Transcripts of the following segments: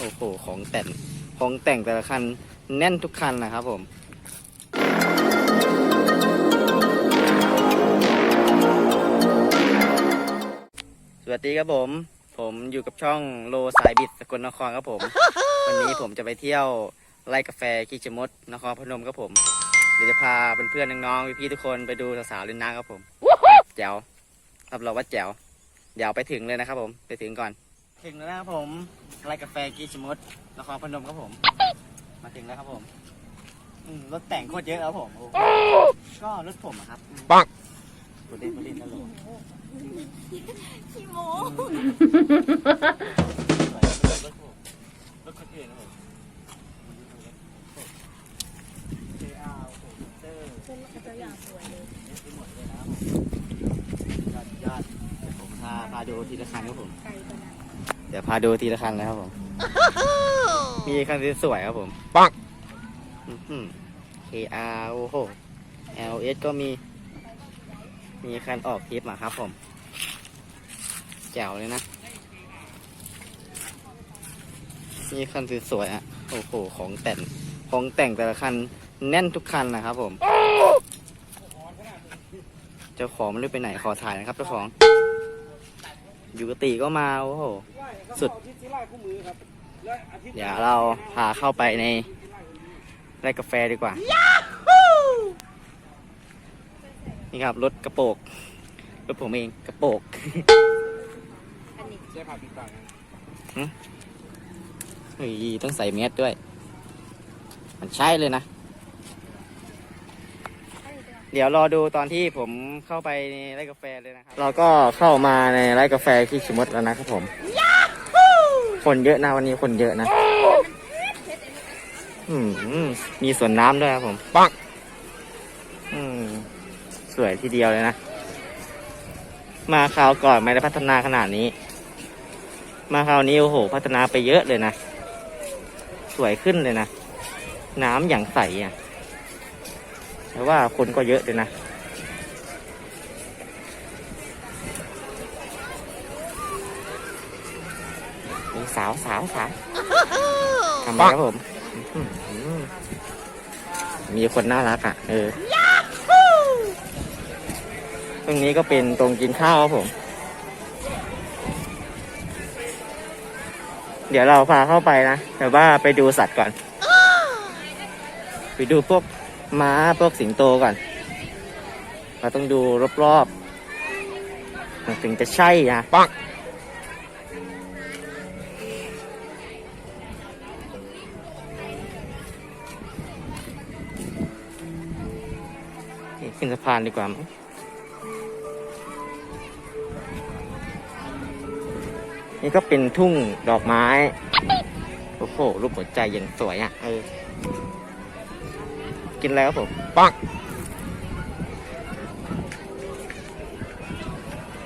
โอ้โห ของแต่ง ของแต่งแต่ละคันแน่นทุกคันนะครับผมสวัสดีครับผม ผมอยู่กับช่องโลสายบิดสกลนครครับผม วันนี้ผมจะไปเที่ยวไร่กาแฟกิจมดนครพนมครับผม เดี๋ยวจะพาเพื่อนๆน้องๆพี่ๆทุกคนไปดูสาวๆเล่นน้ำครับผม แจ๋วรับรองว่าแจ๋วเดี๋ยวไปถึงเลยนะครับผม ไปถึงก่อน ถึงแล้วนะครับผมไร่กาแฟกิจมดนครพนมครับผม มาถึงแล้วครับผมอืมรถแต่งโคตรเยอะครับผมโอ้ก็รถผมอะครับปังบุเล่นบุเล่นตลกขี้โมรถผมรถคนอื่นครับผมเจอาร์โอ้โหเตอร์ เป็นตัวอย่างสวยเลยที่หมดเลยนะครับยอดยอดเดี๋ยวผมพาพาดูทีละคันครับผมไกลขนาด เดี๋ยวพาดูทีละคันเลยครับผม มีคันที่สวยครับผม ปัง KR โอ้โห LS ก็มี มีคันออกคลิปมาครับผม แจ๋วเลยนะ มีคันสวยๆอะ โอ้โห ของแต่ง ของแต่งแต่ละคันแน่นทุกคันนะครับผม เจ้าของไม่รู้ไปไหนขอถ่ายนะครับเจ้าของ อยู่กติก็มาโอ้โห สุด เดี๋ยวเราพาเข้าไปในไร่กาแฟดีกว่า นี่ครับรถกระโปกรถผมเองกระโปกอันนี้ใช่ผ่าปิดปากเฮ้ยต้องใส่เมสด้วย มันใช่เลยนะ เดี๋ยวรอดูตอนที่ผมเข้าไปในไร่กาแฟเลยนะครับ เราก็เข้ามาในไร่กาแฟที่ชิมดแล้วนะครับผม คนเยอะนะวันนี้คนเยอะนะ อืมมีสวนน้ำด้วยครับผม ปักอืมสวยทีเดียวเลยนะ มาคราวก่อนไม่ได้พัฒนาขนาดนี้ มาคราวนี้โอ้โห พัฒนาไปเยอะเลยนะ สวยขึ้นเลยนะ น้ำอย่างใสอะ แต่ว่าคนก็เยอะเลยนะมีสาวสาวสาวทำไมครับผมอื้อหือมีคนน่ารักอะ เออตรงนี้ก็เป็นตรงกินข้าวครับผม เดี๋ยวเราพาเข้าไปนะ แต่ว่าไปดูสัตว์ก่อน ไปดูพวก ม้าพวกสิงโตก่อน เราต้องดูรอบๆมันถึงจะใช่นะปังขึ้นสะพานดีกว่ามั้งนี่ก็เป็นทุ่งดอกไม้ โอ้โห รูปหัวใจอย่างสวยอะ เออ กินอะไรครับผมปัง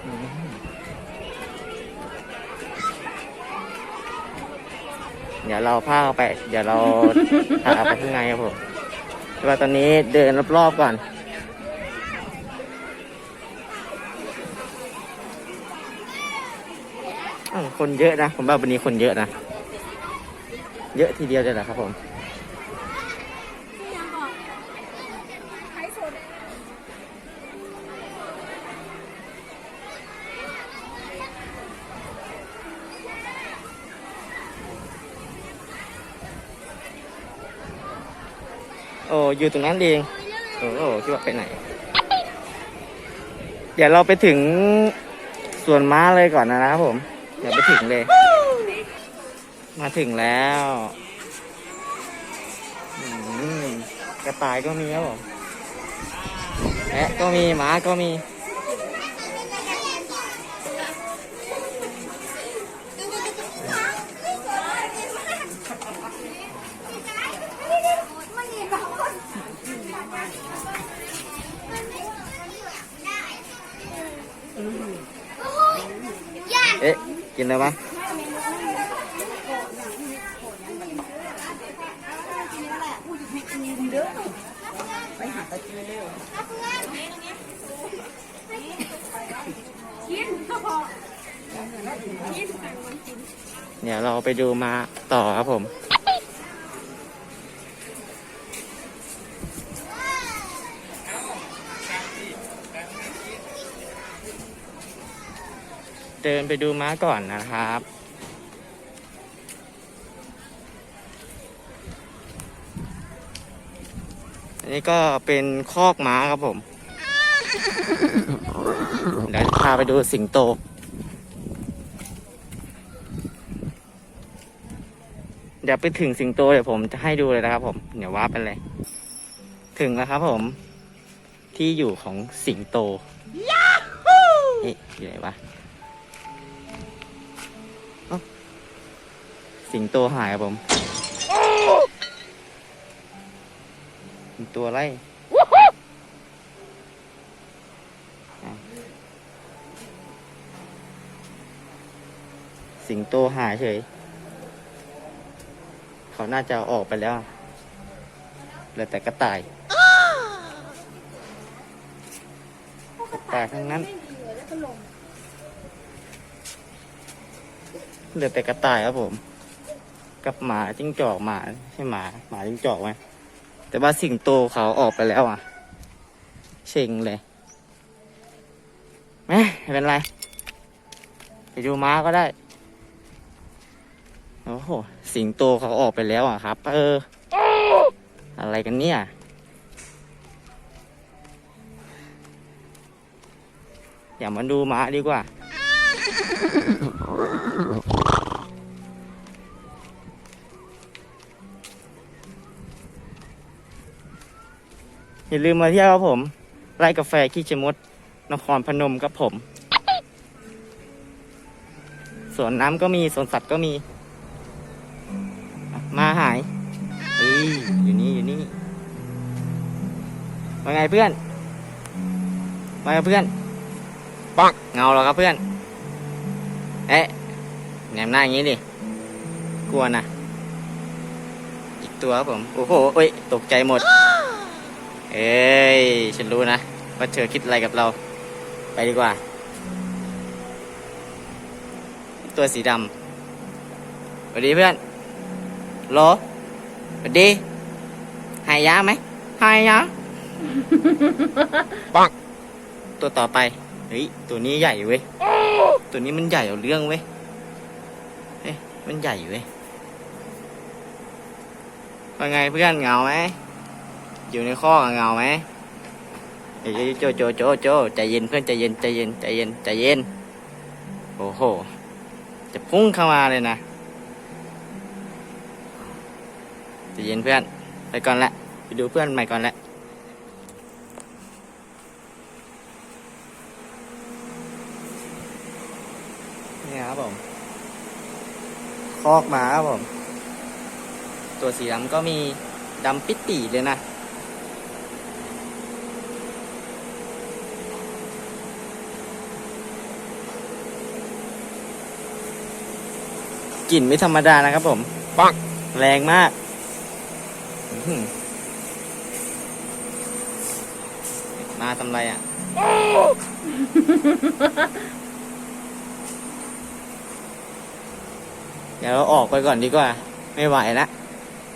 อืมเดี๋ยวเราพาเข้าไป เดี๋ยวเราพาไปข้างในครับผมแต่ว่าตอนนี้เดินรอบๆก่อนอืมคนเยอะนะ ผมว่าวันนี้คนเยอะนะ เยอะทีเดียวเลยแหละครับผม ยังบอกใช้โซดา โอ้อยู่ตรงนั้นเองโอ้โหคิดว่าไปไหน เดี๋ยวเราไปถึงสวนม้าเลยก่อนนะครับผมเดี๋ยวไปถึงเลย มาถึงแล้วกระต่ายก็มีครับผมแพะก็มีหมาก็มี เอ๊ะ กินอะไรบ้างกินก็พอกินเดี๋ยวเราไปดูมาต่อครับผม เดินไปดูม้าก่อนนะครับอันนี้ก็เป็นคอกม้าครับผม เดี๋ยวพาไปดูสิงโต เดี๋ยวไปถึงสิงโตเดี๋ยวผมจะให้ดูเลยนะครับผม เดี๋ยวว่าไปเลย ถึงแล้วครับผม ที่อยู่ของสิงโตเอ๊ะอยู่ไหนวะ สิงโตหายครับผมสิงตัวอะไรอ่สิงโตหายเฉย เขาน่าจะออกไปแล้วเหลือแต่กระต่ายกระต่ายทั้งนั้นเหลือแต่กระต่ายครับผม กับหมาจิ้งจอกหมาใช่หมาหมาจิ้งจอกไหมแต่ว่าสิงโตเขาออกไปแล้วอะเช็งเลยแหมไม่เป็นไร ไปดูม้าก็ได้โอ้โหสิงโตเขาออกไปแล้วอะครับ เออ อะไรกันเนี่ยอย่ามาดูม้าดีกว่า อย่าลืมมาเที่ยวครับผม ไร่กาแฟขี้ชะมด นครพนมครับผม สวนน้ำก็มีสวนสัตว์ก็มีอะมาหายเฮ้ยอยู่นี่อยู่นี่ว่าไงเพื่อนว่าไงเพื่อน ปังเงาเหรอครับเพื่อน เอ๊ะแหนมหน้าอย่างนี้ดิ กลัวนะ อีกตัวครับผม โอ้โหเอ้ย ตกใจหมด เอ้ย ฉันรู้นะ ว่าเธอคิดอะไรกับเรา ไปดีกว่า ตัวสีดำสวัสดีเพื่อนโหลสวัสดี หายยาไหม หายยาปังตัวต่อไป เฮ้ย ตัวนี้ใหญ่เว้ย ตัวนี้มันใหญ่เอาเรื่องเว้ย เฮ้ย มันใหญ่เว้ยว่าไงเพื่อนเหงาไหม อยู่ในข้อเงาไหมโจโจโจโจใจเย็นเพื่อนใจเย็นใจเย็นใจเย็นใจเย็น โอ้โห จะพุ่งเข้ามาเลยนะใจเย็นเพื่อน ไปก่อนละไปดูเพื่อนใหม่ก่อนละนี่ครับผม คอกหมาครับผม ตัวสีดำก็มีดำปิดปีเลยนะ กลิ่นไม่ธรรมดานะครับผมปังแรงมากอื้อหือมาทำไรอะ เดี๋ยวเราออกไปก่อนดีกว่า ไม่ไหวละ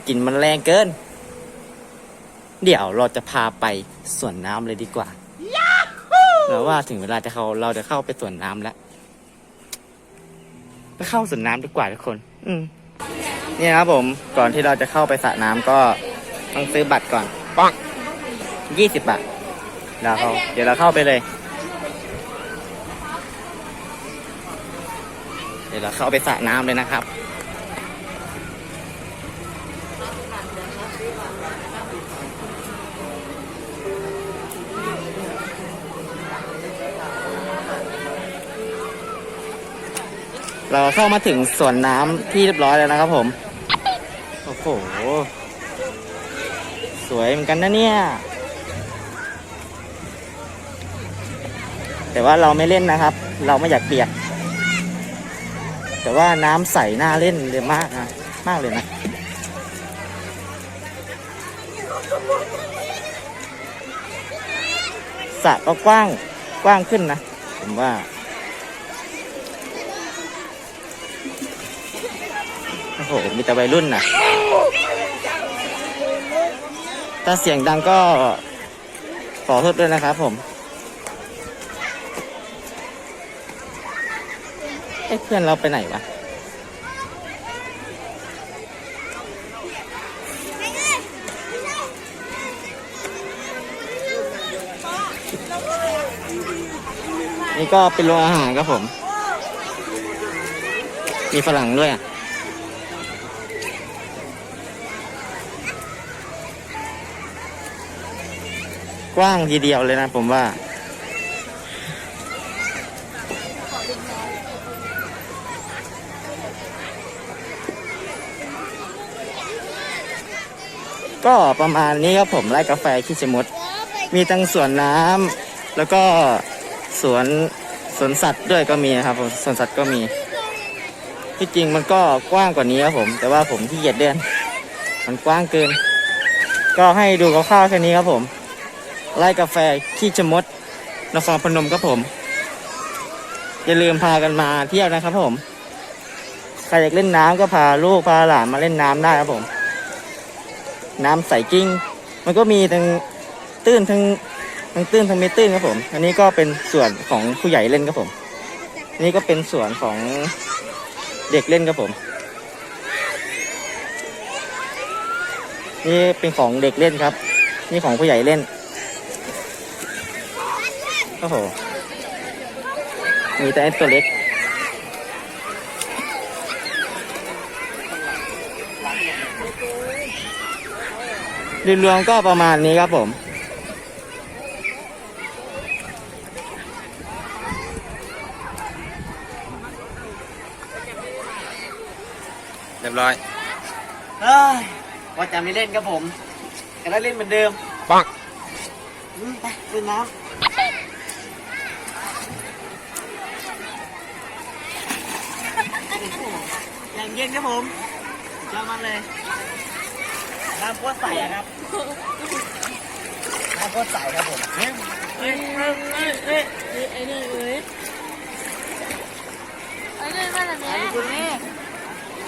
กลิ่นมันแรงเกิน เดี๋ยวเราจะพาไปสวนน้ำเลยดีกว่าแล้วว่าถึงเวลาจะเขาเราจะเข้าไปสวนน้ำแล้ว ไปเข้าสวนน้ำดีกว่าทุกคน อืมนี่นะครับผมก่อนที่เราจะเข้าไปสระน้ำก็ต้องซื้อบัตรก่อนปังยี่สิบบาทเราเข้าเดี๋ยวเราเข้าไปเลย เดี๋ยวเราเข้าไปสระน้ำเลยนะครับ เราเข้ามาถึงสวนน้ำที่เรียบร้อยแล้วนะครับผม โอ้โห สวยเหมือนกันนะเนี่ย แต่ว่าเราไม่เล่นนะครับ เราไม่อยากเปียก แต่ว่าน้ำใสน่าเล่นเลยมากนะ มากเลยนะสระก็กว้างกว้างขึ้นนะ ผมว่า โหมีแต่วัยรุ่นนะถ้าเสียงดังก็ขอโทษด้วยนะครับผมเอ้เพื่อนเราไปไหนวะนี่ก็เป็นโรงอาหารครับผม มีฝรั่งด้วยอะ กว้างทีเดียวเลยนะผมว่า ก็ประมาณนี้ครับผมไร่กาแฟขี้ชะมด มีทั้งสวนน้ำแล้วก็สวนสวนสัตว์ด้วยก็มีนะครับผมสวนสัตว์ก็มี ที่จริงมันก็กว้างกว่านี้ครับผม แต่ว่าผมที่เหยียดเดินมันกว้างเกิน ก็ให้ดูคร่าวๆแค่นี้ครับผม ไร่กาแฟขี้ชะมดนครพนมครับผม อย่าลืมพากันมาเที่ยวนะครับผม ใครอยากเล่นน้ำก็พาลูกพาหลานมาเล่นน้ำได้ครับผม น้ำใสกิ้ง มันก็มีทั้งตื้นทั้งทั้งตื้นทั้งไม่ตื้นครับผม อันนี้ก็เป็นส่วนของผู้ใหญ่เล่นครับผมนนี้ก็เป็นส่วนของเด็กเล่นครับผม นี่เป็นของเด็กเล่นครับ นี่ของผู้ใหญ่เล่น โอ้โห มีแต่ไอ้ตัวเล็ก รวมๆก็ประมาณนี้ครับผมเรียบร้อยเอ้ยว่าจะไม่เล่นครับผม แต่ได้เล่นเหมือนเดิมปัง อืมไปเล่นน้ำ อย่างเย็นครับผมเจ้ามันเลยน้ำโคตรใสครับน้ำโคตรใสครับผมเฮ้ยเฮ้ยเฮ้ยเฮ้ยเฮ้ยไอ้นี่เอ้ยไอ้นี่มาแล้วอัแม่นนี้คุณแม่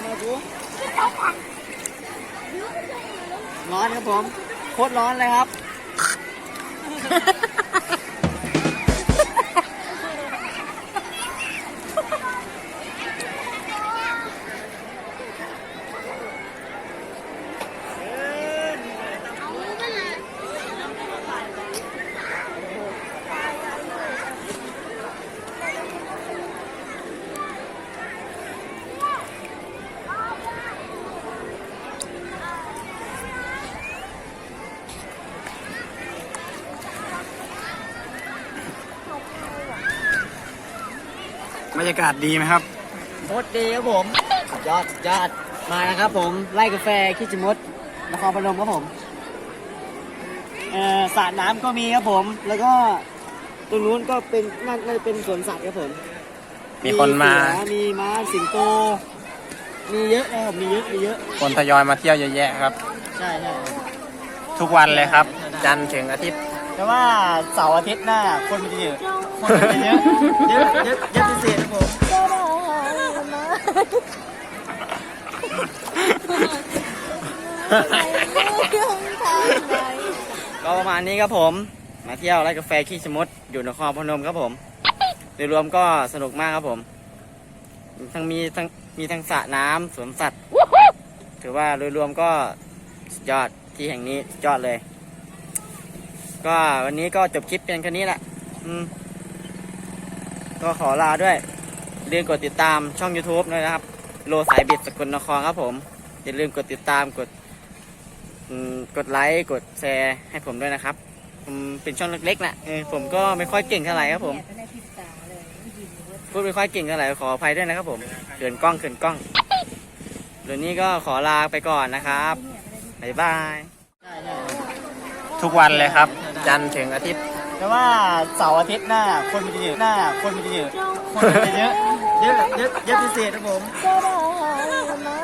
มาดูร้อนครับผมโคตรร้อนเลยครับ บรรยากาศดีไหมครับโคตรดีครับผมสุดยอดสุดยอดมานะครับผมไล่กาแฟขี้จมดนครพนมครับผมเอ่อสระน้ำก็มีครับผม แล้วก็ตรงนู้นก็เป็นน่าน่าจะเป็นสวนสัตว์ครับผมมีคนมาเสือมีม้าสิงโต มีเยอะนะครับมีเยอะมีเยอะคนทยอยมาเที่ยวเยอะแยะครับ ใช่ใช่ทุกวันเลยครับ จันทร์ถึงอาทิตย์ แต่ว่าเสาร์อาทิตย์หน้าคนมันจะเยอะ คนมันจะเยอะเยอะเยอะเยอะพิเศษครับผมก็ประมาณนี้ครับผม มาเที่ยวไร่กาแฟขี้ชมดอยู่นครพนมครับผมโดยรวมก็สนุกมากครับผม ทั้งมีทั้งมีทั้งสระน้ำสวนสัตว์ ถือว่าโดยรวมก็สุดยอดที่แห่งนี้สุดยอดเลย ก็วันนี้ก็จบคลิปเพียงแค่นี้แหละ อืม ก็ขอลาด้วยอย่าลืมกดติดตามช่อง YouTube ด้วยนะครับ โลสายบิดสกลนครครับผม อย่าลืมกดติดตามกดอืมกดไลค์กดแชร์ให้ผมด้วยนะครับผมเป็นช่องเล็กๆนะเออผมก็ไม่ค่อยเก่งเท่าไหร่ครับผมไม่ได้พิษตาเลยยินเลยพูดไม่ค่อยเก่งเท่าไหร่ขออภัยด้วยนะครับผมเขินกล้องเขินกล้องเดี๋ยวนี้ก็ขอลาไปก่อนนะครับ บ๊ายบาย ทุกวันเลยครับ จันทร์ถึงอาทิตย์ แต่ว่าเสาร์อาทิตย์หน้าคนมันจะเยอะหน้าคนมันจะเยอะคนมันจะเยอะเยอะเยอะเยอะพิเศษครับผม ก็ได้มา